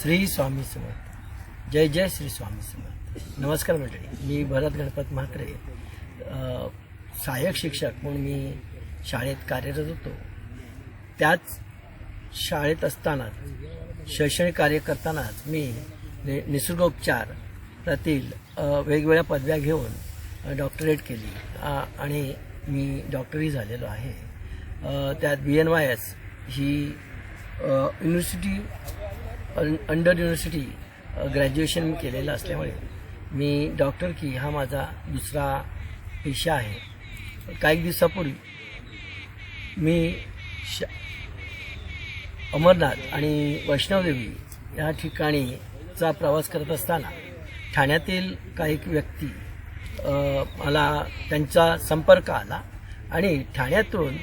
श्री स्वामी समर्थ. जय जय श्री स्वामी समर्थ. नमस्कार मंडळी मी भरत गणपत म्हात्रे. सहाय्यक शिक्षक म्हणून मी शाळेत कार्यरत होतो. त्याच शाळेत असतानाच शैक्षणिक कार्य करतानाच मी नि वेगवेगळ्या पदव्या घेऊन डॉक्टरेट केली. आणि मी डॉक्टरही झालेलो आहे. त्यात बी एन वाय एस ही युनिव्हर्सिटी अंडर युनिव्हर्सिटी ग्रॅज्युएशन मी केलेलं असल्यामुळे मी डॉक्टर की हा माझा दुसरा पेशा आहे. काही दिवसापूर्वी मी श अमरनाथ आणि वैष्णवदेवी या ठिकाणीचा प्रवास करत असताना ठाण्यातील काही व्यक्ती मला त्यांचा संपर्क आला आणि ठाण्यातून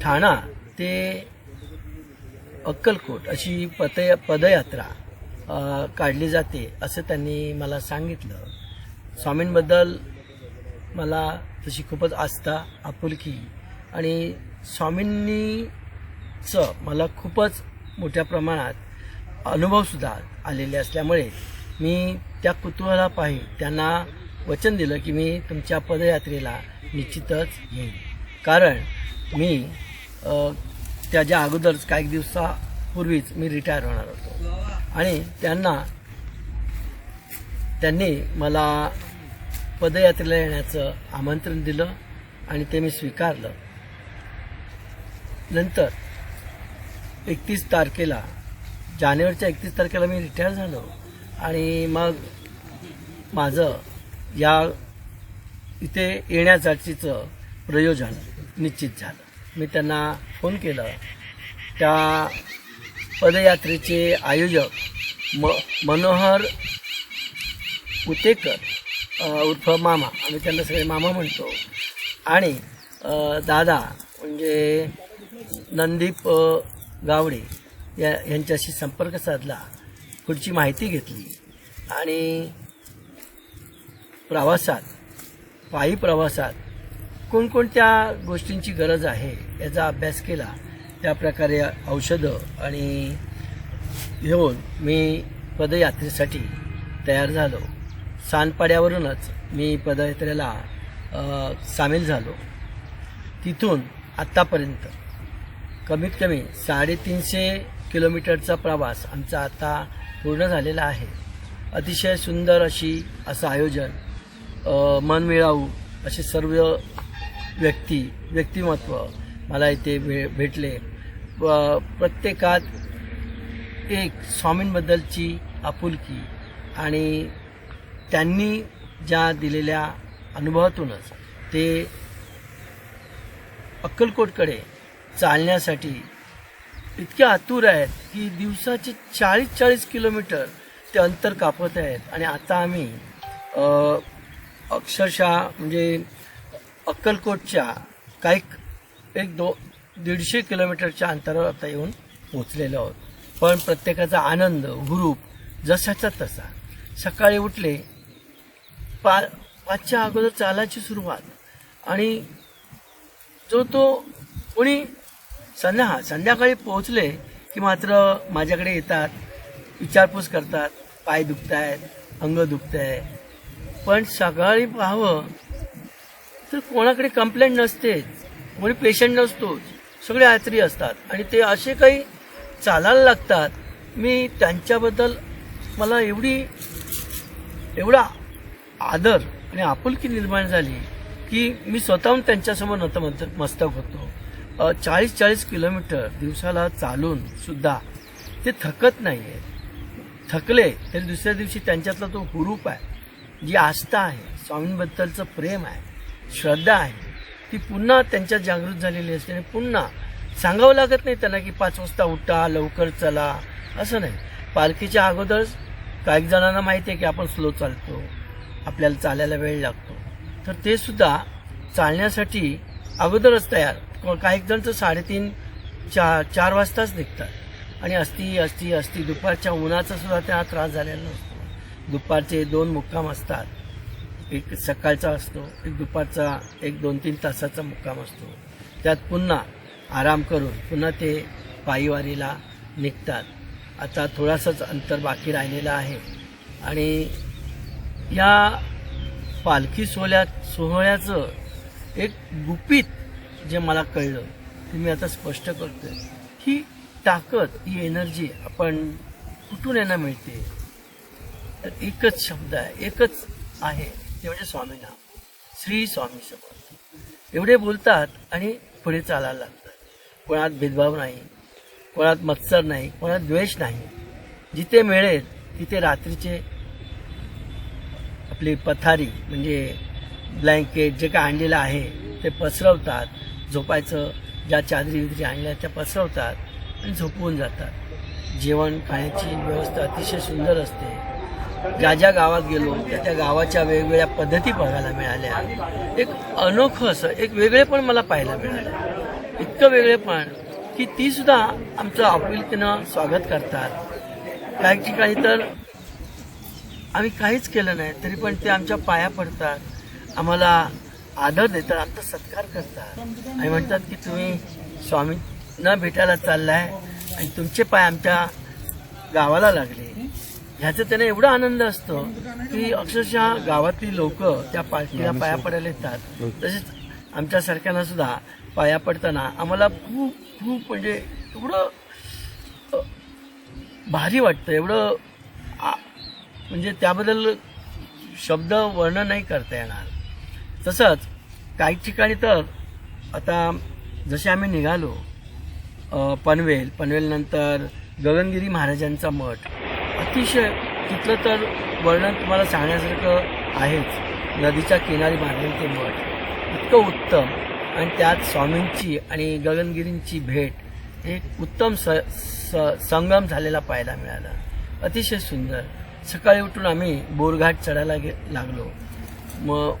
ठाणा ते अक्कलकोट अशी पद पदयात्रा काढली जाते असं त्यांनी मला सांगितलं. स्वामींबद्दल मला तशी खूपच आस्था आपुलकी आणि स्वामींनीचं मला खूपच मोठ्या प्रमाणात अनुभवसुद्धा आलेले असल्यामुळे मी त्या कुतूहलापायी त्यांना वचन दिलं की मी तुमच्या पदयात्रेला निश्चितच येईन. कारण मी त्याच्या अगोदरच काही दिवसापूर्वीच मी रिटायर होणार होतो. आणि त्यांना त्यांनी मला पदयात्रेला येण्याचं आमंत्रण दिलं आणि ते मी स्वीकारलं. नंतर एकतीस तारखेला जानेवारीच्या एकतीस तारखेला मी रिटायर झालो आणि मग माझं या इथे येण्यासाठीचं प्रयोजन निश्चित झालं. मी त्यांना फोन केलं. त्या पदयात्रेचे आयोजक म मनोहर उतेकर उर्फ मामा आम्ही त्यांना सगळे मामा म्हणतो. आणि दादा म्हणजे नंदीप गावडे या यांच्याशी संपर्क साधला पुढची माहिती घेतली. आणि प्रवासात पायी प्रवासात कोणकोणत्या गोष्टींची गरज आहे याचा अभ्यास केला त्या प्रकारे औषधं आणि घेऊन मी पदयात्रेसाठी तयार झालो. सानपाड्यावरूनच मी पदयात्रेला सामील झालो. तिथून आत्तापर्यंत कमीत कमी साडेतीनशे किलोमीटरचा प्रवास आमचा आता पूर्ण झालेला आहे. अतिशय सुंदर अशी असं आयोजन मनमिळावू असे सर्व व्यक्ती व्यक्तिमत्व मला इथे भे भेटले. व प्रत्येकात एक स्वामींबद्दलची आपुलकी आणि त्यांनी ज्या दिलेल्या अनुभवातूनच ते अक्कलकोटकडे चालण्यासाठी इतके आतुर आहेत की दिवसाचे चाळीस चाळीस किलोमीटर ते अंतर कापत आहेत. आणि आता आम्ही अक्षरशः म्हणजे अक्कलकोटच्या काही एक दो दीडशे किलोमीटरच्या अंतरावर आता येऊन पोचलेलो आहोत. पण प्रत्येकाचा आनंद हुरूप जसाचा तसा. सकाळी उठले पा पाचच्या अगोदर चालायची सुरुवात. आणि जो तो कोणी संध्या संध्याकाळी पोहोचले की मात्र माझ्याकडे येतात विचारपूस करतात पाय दुखत आहेत अंग दुखत आहे पण सकाळी पाहावं तर कोणाकडे कंप्लेंट नसते. कोणी पेशंट नसतोच सगळे आत्री असतात. आणि ते असे काही चालायला लागतात. मी त्यांच्याबद्दल मला एवढी एवढा आदर आणि आपुलकी निर्माण झाली की मी स्वतःहून त्यांच्यासमोर नतमत मस्तक होतो. चाळीस चाळीस किलोमीटर दिवसाला चालून सुद्धा ते थकत नाही आहेत थकले तरी दुसऱ्या दिवशी त्यांच्यातला तो हुरूप आहे. जी आस्था आहे स्वामींबद्दलचं प्रेम आहे. श्रद्धा आहे. ती पुन्हा त्यांच्यात जागृत झालेली असते आणि पुन्हा सांगावं लागत नाही त्यांना की पाच वाजता उठा लवकर चला. असं नाही. पालखीच्या अगोदरच काही जणांना माहिती आहे की आपण स्लो चालतो. आपल्याला चालायला वेळ लागतो. तर ते सुद्धा चालण्यासाठी अगोदरच तयार. काही जण तर साडेतीन चार चार वाजताच निघतात. आणि असती असती असती दुपारच्या उन्हाचा सुद्धा त्यांना त्रास झालेला नसतो. दुपारचे दोन मुक्काम असतात. एक सकाळचा असतो एक दुपारचा एक दोन तीन तासाचा मुक्काम असतो. त्यात पुन्हा आराम करून पुन्हा ते पायीवारीला निघतात. आता थोडासाच अंतर बाकी राहिलेलं आहे. आणि या पालखी सोहळ्यात सोहळ्याचं एक गुपित जे मला कळलं ते मी आता स्पष्ट करतो ही ताकद ही एनर्जी आपण कुठून यांना मिळते? तर एकच शब्द आहे एकच आहे. ते म्हणजे स्वामी नाम श्री स्वामी समर्थ. एवढे बोलतात आणि पुढे चालायला लागतात. कोणात भेदभाव नाही कोणात मत्सर नाही कोणात द्वेष नाही. जिथे मिळेल तिथे रात्रीचे आपली पथारी म्हणजे ब्लँकेट जे काय आणलेलं आहे ते पसरवतात. झोपायचं ज्या चादरी विदरी आणल्या त्या पसरवतात आणि झोपवून जातात. जेवण खाण्याची व्यवस्था अतिशय सुंदर असते. ज्या ज्या गावात गेलो त्या त्या गावाच्या वेगवेगळ्या पद्धती बघायला मिळाल्या. एक अनोखं असं एक वेगळेपण मला पाहायला मिळालं. इतकं वेगळेपण की ती सुद्धा आमचं आपुलकीनं स्वागत करतात. काही ठिकाणी तर आम्ही काहीच केलं नाही तरी पण ते आमच्या पाया पडतात. आम्हाला आदर देतात आमचा सत्कार करतात. आणि म्हणतात की तुम्ही स्वामींना भेटायला चाललाय आणि तुमचे पाय आमच्या गावाला लागले. ह्याचा त्यांना एवढा आनंद असतो की अक्षरशः गावातली लोक त्या पालखीला पाया पडायला येतात. तसेच आमच्या सारख्यांना सुद्धा पाया पडताना आम्हाला खूप खूप म्हणजे एवढं भारी वाटतं. एवढं आ- म्हणजे त्याबद्दल शब्द वर्णन नाही करता येणार. तसंच काही ठिकाणी तर आता जसे आम्ही निघालो पनवेल पनवेलनंतर गगनगिरी महाराजांचा मठ. अतिशय तिथलं तर वर्णन तुम्हाला सांगण्यासारखं आहेच. नदीच्या किनारी बांधलेलं ते मठ. इतकं उत्तम. आणि त्यात स्वामींची आणि गगनगिरींची भेट एक उत्तम स स- संगम झालेला पाहायला मिळाला. अतिशय सुंदर. सकाळी उठून आम्ही बोरघाट चढायला गे लागलो. मग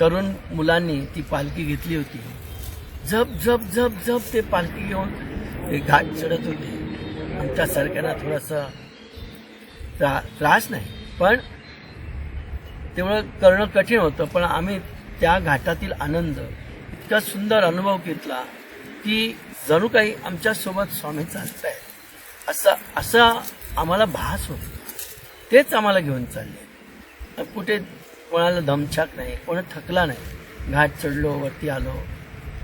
तरुण मुलांनी ती पालखी घेतली होती. झप झप झप झप ते पालखी घेऊन ते घाट चढत होते. आमच्या सारख्यांना थोडंसं त्रा त्रास नाही. पण तेवढं करणं कठीण होतं पण आम्ही त्या घाटातील आनंद इतका सुंदर अनुभव घेतला की जणू काही आमच्यासोबत स्वामी चालत आहेत असा असा आम्हाला भास होतो. तेच आम्हाला घेऊन चालले. कुठे कोणाला धमछाक नाही कोणा थकला नाही. घाट चढलो वरती आलो.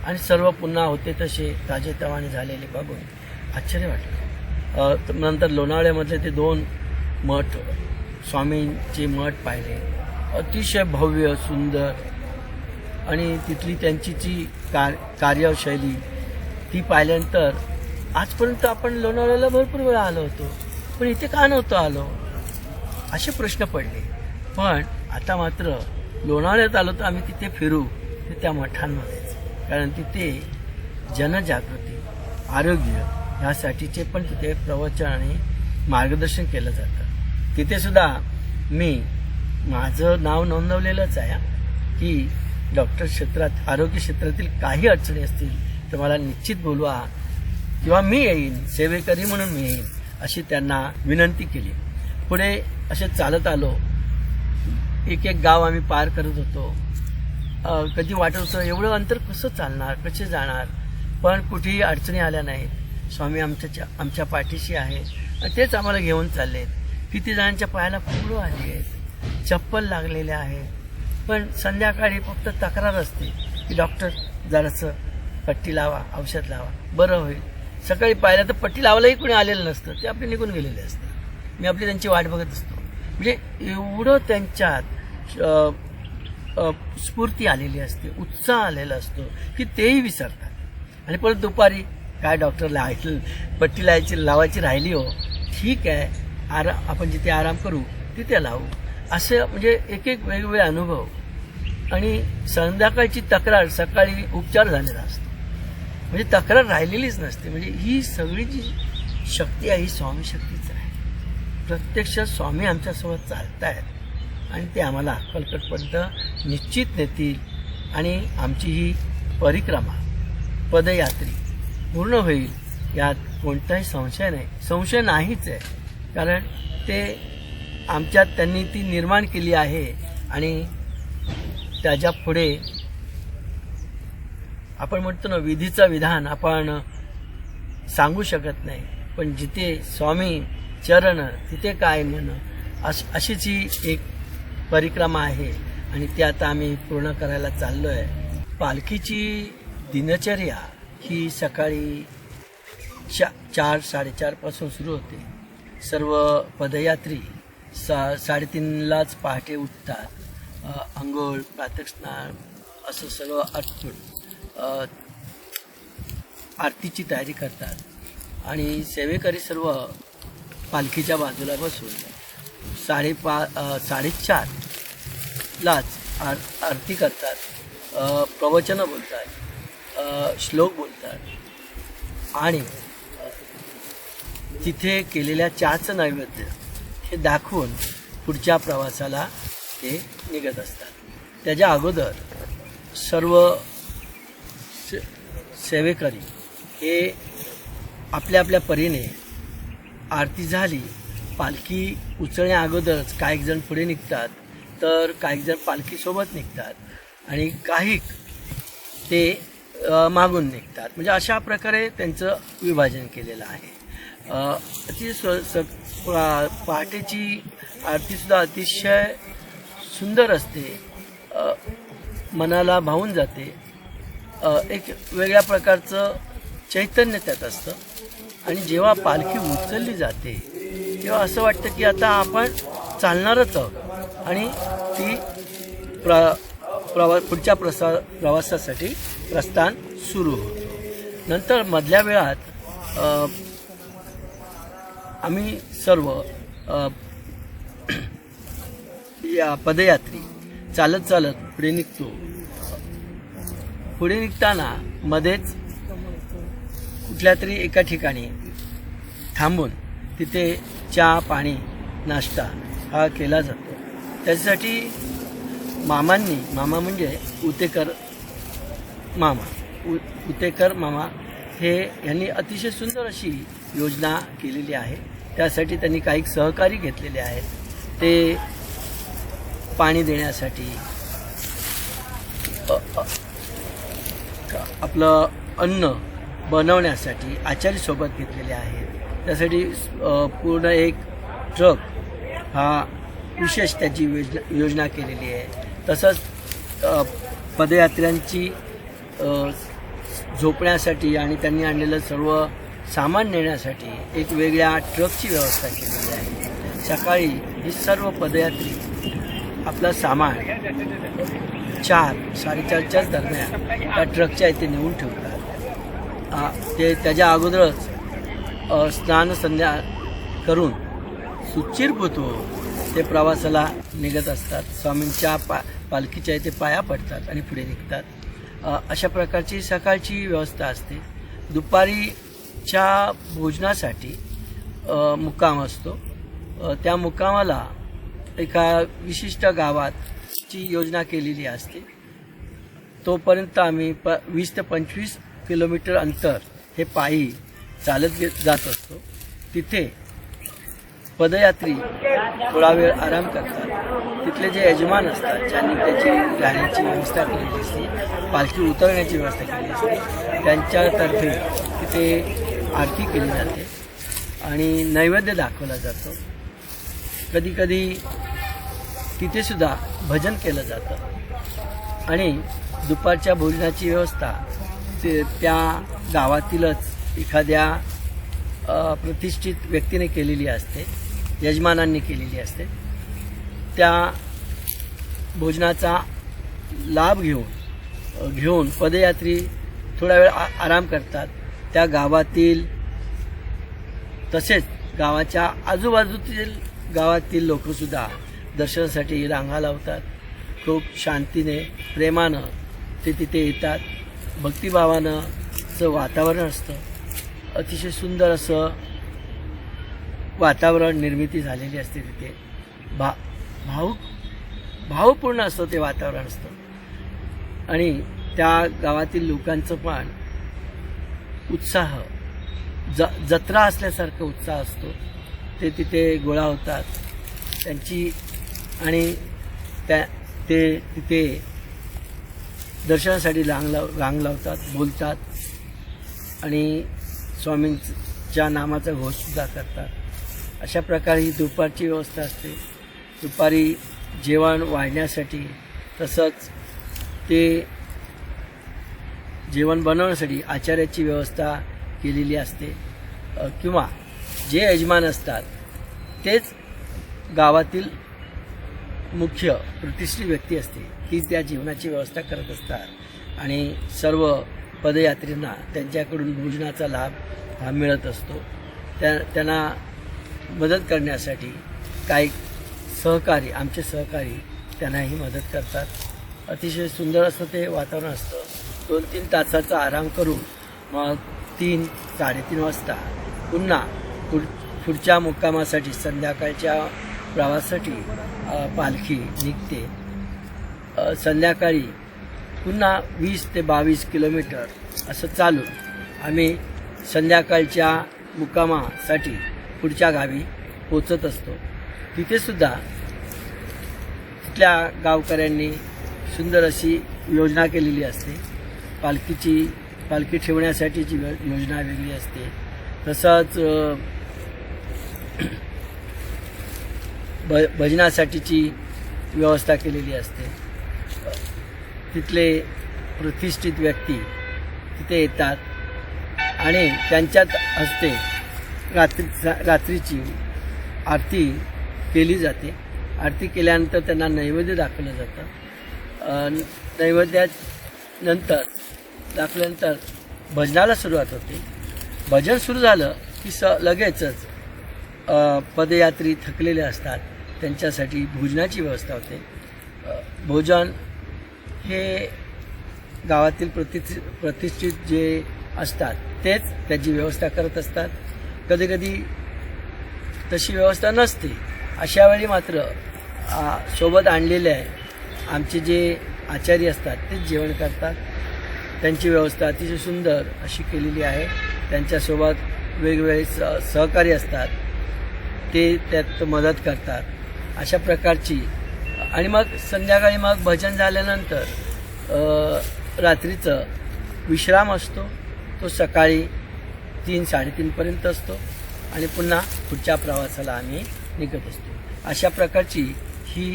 आणि सर्व पुन्हा होते तसे ताजेतवाने झालेले बघून आश्चर्य वाटलं. नंतर लोणावळ्यामधले ते दोन मठ स्वामींचे मठ पाहिले. अतिशय भव्य सुंदर आणि तिथली त्यांची जी कार कार्यशैली ती पाहिल्यानंतर आजपर्यंत आपण लोणावळ्याला भरपूर वेळा आलो होतो. पण इथे का नव्हतो आलो? असे प्रश्न पडले. पण आता मात्र लोणावळ्यात आलो तर आम्ही तिथे फिरू ते त्या मठांमध्ये. कारण तिथे जनजागृती आरोग्य ह्यासाठीचे पण तिथे प्रवचन आणि मार्गदर्शन केलं जातं. तिथे सुद्धा मी माझं नाव नोंदवलेलंच आहे की डॉक्टर क्षेत्रात आरोग्य क्षेत्रातील काही अडचणी असतील तर मला निश्चित बोलवा किंवा मी येईन सेवेकरी म्हणून मी येईन अशी त्यांना विनंती केली. पुढे असे चालत आलो. एक एक गाव आम्ही पार करत होतो. कधी वाटत होतं एवढं अंतर कसं चालणार कसे जाणार? पण कुठेही अडचणी आल्या नाहीत. स्वामी आमच्या आमच्या पाठीशी आहे. तेच आम्हाला घेऊन चाललेत. किती जणांच्या पायाला फुलं आली आहेत चप्पल लागलेल्या आहेत. पण संध्याकाळी फक्त तक्रार असते की डॉक्टर जरासं पट्टी लावा औषध लावा. बरं होईल. सकाळी पाहिलं तर पट्टी लावायलाही कोणी आलेलं नसतं. ते आपले निघून गेलेले असतात. मी आपली त्यांची वाट बघत असतो. म्हणजे एवढं त्यांच्यात स्फूर्ती आलेली असते उत्साह आलेला असतो की तेही विसरतात. आणि परत दुपारी काय डॉक्टर ऐकलं पट्टी लावायची लावायची राहिली हो ठीक आहे. आरा आपण जिथे आराम करू तिथे लावू. असे म्हणजे एक एक वेगवेगळे अनुभव. आणि संध्याकाळची तक्रार सकाळी उपचार झालेला असतो. म्हणजे तक्रार राहिलेलीच नसते. म्हणजे ही सगळी जी शक्ती आहे ही स्वामी शक्तीच आहे. प्रत्यक्ष स्वामी आमच्यासोबत चालत आहेत आणि ते आम्हाला अक्कलकोटपर्यंत निश्चित नेतील. आणि आमची ही परिक्रमा पदयात्री पूर्ण होईल. यात कोणताही संशय नाही. संशय नाहीच आहे. कारण ते आमच्यात त्यांनी ती निर्माण केली आहे आणि त्याच्या पुढे आपण म्हणतो ना विधीचं विधान आपण सांगू शकत नाही. पण जिथे स्वामी चरण तिथे काय मन अश अशीच ही एक परिक्रमा आहे. आणि ती आता आम्ही पूर्ण करायला चाललो आहे पालखीची दिनचर्या ही सकाळी चा चार साडेचारपासून सुरू होते. सर्व पदयात्री सा साडेतीनलाच पहाटे उठतात. आंघोळ प्रातस्नान असं सर्व आटपून आरतीची तयारी करतात. आणि सेवेकरी सर्व पालखीच्या बाजूला बसून साडेपा साडेचारलाच आर आरती करतात. प्रवचनं बोलतात. श्लोक बोलतात. आणि तिथे केलेल्या चहाचं नैवेद्य हे दाखवून पुढच्या प्रवासाला ते निघत असतात. त्याच्या अगोदर सर्व से सेवेकरी हे आपल्या आपल्या परीने आरती झाली पालखी उचलण्या अगोदरच काही जण पुढे निघतात तर काही जण पालखीसोबत निघतात आणि काही ते मागून निघतात. म्हणजे अशा प्रकारे त्यांचं विभाजन केलेलं आहे. अ, स पहाटेची आरतीसुद्धा अतिशय सुंदर असते. मनाला भावून जाते. एक वेगळ्या प्रकारचं चैतन्य त्यात असतं. आणि जेव्हा पालखी उचलली जाते तेव्हा असं वाटतं की आता आपण चालणारच आहोत. आणि ती प्र प्रवा पुढच्या प्रसा प्रवासासाठी प्रस्थान सुरू होतं. नंतर मधल्या वेळात आम्ही सर्व या पदयात्री चालत चालत पुढे निघतो. पुढे निघताना मध्येच कुठल्या तरी एका ठिकाणी थांबून तिथे चहा पाणी नाश्ता हा केला जातो. त्याच्यासाठी मामांनी मामा म्हणजे उतेकर मामा. उ उतेकर मामा हे यांनी अतिशय सुंदर अशी योजना केलेली आहे. त्यासाठी त्यांनी काही सहकारी घेतलेले आहेत. ते पाणी देण्यासाठी आपलं अन्न बनवण्यासाठी आचारीसोबत घेतलेले आहेत. त्यासाठी पूर्ण एक ट्रक हा विशेष त्याची योजना योजना केलेली आहे. तसंच पदयात्र्यांची झोपण्यासाठी आणि त्यांनी आणलेलं सर्व सामान नेण्यासाठी एक वेगळ्या ट्रकची व्यवस्था केलेली आहे. सकाळी ही सर्व पदयात्री आपलं सामान चार साडेचारच्याच दरम्यान त्या ट्रकच्या इथे नेऊन ठेवतात. ते त्याच्या अगोदरच स्नान संध्या करून सुचिरभूत ते प्रवासाला निघत असतात. स्वामींच्या पा पालखीच्या इथे पाया पडतात आणि पुढे निघतात. अशा प्रकारची सकाळची व्यवस्था असते. दुपारी च्या भोजनासाठी मुक्काम असतो. त्या मुक्कामाला एका विशिष्ट गावातची योजना केलेली असते. तोपर्यंत आम्ही प वीस ते पंचवीस किलोमीटर अंतर हे पायी चालत गे जात असतो. तिथे पदयात्री थोडा वेळ आराम करतात. तिथले जे यजमान असतात ज्यांनी त्याची राहण्याची व्यवस्था केलेली असते पालखी उतरण्याची व्यवस्था केलेली असते त्यांच्यातर्फे तिथे आरती केली जाते आणि नैवेद्य दाखवला जातो. कधी कधी भजन केलं जातं. आणि दुपारच्या भोजनाची व्यवस्था ते त्या गावातीलच एखाद्या प्रतिष्ठित व्यक्तीने केलेली असते यजमानांनी केलेली असते. त्या भोजनाचा लाभ घेऊन घेऊन पदयात्री थोडा वेळ आ आराम करतात. त्या गावातील तसेच गावाच्या आजूबाजूतील गावातील लोकंसुद्धा दर्शनासाठी रांगा लावतात. खूप शांतीने प्रेमानं ते तिथे येतात. भक्तिभावानं चं वातावरण असतं. अतिशय सुंदर असं वातावरण निर्मिती झालेली असते तिथे. भा भाऊ भावपूर्ण असतं ते वातावरण असतं. आणि त्या गावातील लोकांचं पण उत्साह. ज जत्रा असल्यासारखा उत्साह असतो. ते तिथे गोळा होतात. त्यांची आणि त्या ते तिथे दर्शनासाठी रांग लाव रांग लावतात बोलतात. आणि स्वामींच्या नामाचा घोषसुद्धा करतात. अशा प्रकारे ही दुपारची व्यवस्था असते. दुपारी जेवण वाढण्यासाठी तसंच ते जेवण बनवण्यासाठी आचार्याची व्यवस्था केलेली असते. किंवा जे यजमान असतात तेच गावातील मुख्य प्रतिष्ठित व्यक्ती असते. ती त्या जेवणाची व्यवस्था करत असतात. आणि सर्व पदयात्रींना त्यांच्याकडून भोजनाचा लाभ हा मिळत असतो. त्या त्यांना मदत करण्यासाठी काही सहकारी आमचे सहकारी त्यांनाही मदत करतात. अतिशय सुंदर असं ते वातावरण असतं. दोन तीन तासाचा आराम करून मग तीन साडेतीन वाजता पुन्हा पुढ पुढच्या मुक्कामासाठी संध्याकाळच्या प्रवासासाठी पालखी निघते. संध्याकाळी पुन्हा वीस ते बावीस किलोमीटर असं चालून आम्ही संध्याकाळच्या मुक्कामासाठी पुढच्या गावी पोचत असतो. तिथेसुद्धा तिथल्या गावकऱ्यांनी सुंदर अशी योजना केलेली असते. पालखीची पालखी ठेवण्यासाठीची योजना वेगळी असते. तसंच भ भजनासाठीची व्यवस्था केलेली असते. तिथले प्रतिष्ठित व्यक्ती तिथे येतात आणि त्यांच्यात हस्ते रात्री रात्रीची आरती केली जाते. आरती केल्यानंतर त्यांना नैवेद्य दाखवलं जातं. अ, दाखल्यानंतर भजनाला सुरुवात होते. भजन सुरू झालं की स लगेचच पदयात्री थकलेले असतात. त्यांच्यासाठी भोजनाची व्यवस्था होते. भोजन हे गावातील प्रतिष्ठित प्रतिष्ठित जे असतात तेच त्याची व्यवस्था करत असतात. कधीकधी तशी व्यवस्था नसते. अशा वेळी मात्र सोबत आणलेले आहे आमचे जे आचार्य असतात तेच जेवण करतात. त्यांची व्यवस्था अतिशय सुंदर अशी केलेली आहे. त्यांच्यासोबत वेगवेगळे स सहकारी असतात. ते त्यात मदत करतात. अशा प्रकारची आणि मग संध्याकाळी मग भजन झाल्यानंतर रात्रीचं विश्राम असतो. तो सकाळी तीन साडेतीनपर्यंत असतो आणि पुन्हा पुढच्या प्रवासाला आम्ही निघत असतो. अशा प्रकारची ही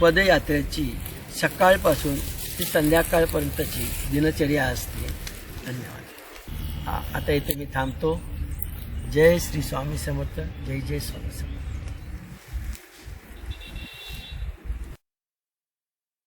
पदयात्रेची सकाळपासून ती संध्याकाळपर्यंतची दिनचर्या असते. धन्यवाद. आता इथे मी थांबतो. जय श्री स्वामी समर्थ जय जय स्वामी समर्थ.